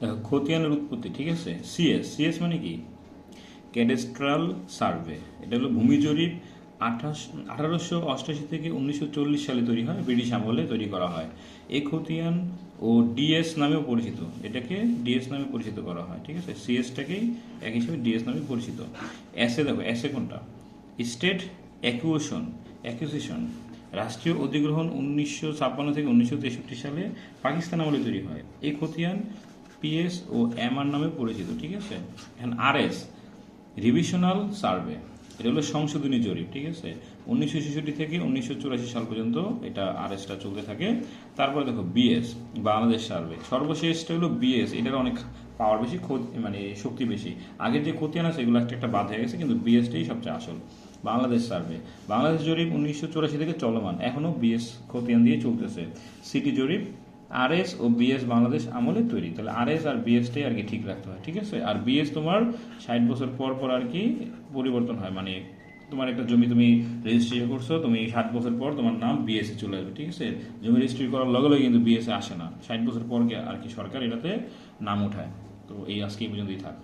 দেখো খতিয়ানের উৎপত্তি, ঠিক আছে? সিএস সিএস মানে কি? ক্যাডেস্ট্রাল সার্ভে এটা হলো ভূমি জরিপ আঠাশ, আঠারোশো অষ্টাশি থেকে উনিশশো চল্লিশ সালে তৈরি হয়, ব্রিটিশ আমলে তৈরি করা হয়। এই খতিয়ান ও ডিএস নামেও পরিচিত। এটাকে ডিএস নামে পরিচিত করা হয়, ঠিক আছে? সিএসটাকেই এক হিসেবে ডিএস নামে পরিচিত। এসে দেখো এসে কোনটা? স্টেট অ্যাকুয়েশন অ্যাকুইজিশন রাষ্ট্রীয় অধিগ্রহণ উনিশশো ছাপ্পান্ন থেকে উনিশশো তেষট্টি সালে পাকিস্তান আমলে তৈরি হয়। এই খতিয়ান পিএস ও এমআর নামে পরিচিত, ঠিক আছে? এখন আরএস রিভিশনাল সার্ভে এটা হলো সংশোধনী জরিপ, ঠিক আছে? উনিশশো ছেষট্টি থেকে উনিশশো চুরাশি সাল পর্যন্ত এটা আরএসটা চলতে থাকে। তারপরে দেখো বিএস বাংলাদেশ সার্ভে সর্বশেষটা হলো বিএস এটার অনেক পাওয়ার বেশি মানে শক্তি বেশি। আগের যে খতিয়ান আছে, এগুলো একটা একটা বাদ হয়ে গেছে, কিন্তু বিএসটাই সবচেয়ে আসল। বাংলাদেশ সার্ভে বাংলাদেশ জরিপ উনিশশো চুরাশি থেকে চলমান এখনও বিএস খতিয়ান দিয়ে চলতেছে। সিটি জরিপ আরএস ও বিএস বাংলাদেশ আমলে তৈরি। তাহলে আরএস আর বিএসটাই আর কি ঠিক রাখতে হয়, ঠিক আছে? আর বিএস তোমার ষাট বছর পর পর আর কি পরিবর্তন হয় মানে তোমার একটা জমি তুমি রেজিস্ট্রি করছ, তুমি ষাট বছর পর তোমার নাম বিএসএ চলে আসবে, ঠিক আছে? জমি রেজিস্ট্রি করার লগে লগে কিন্তু বিএসএ আসে না। ষাট বছর পর আর কি সরকার এটাতে নাম উঠায়। তো এই আজকে এই পর্যন্তই থাক।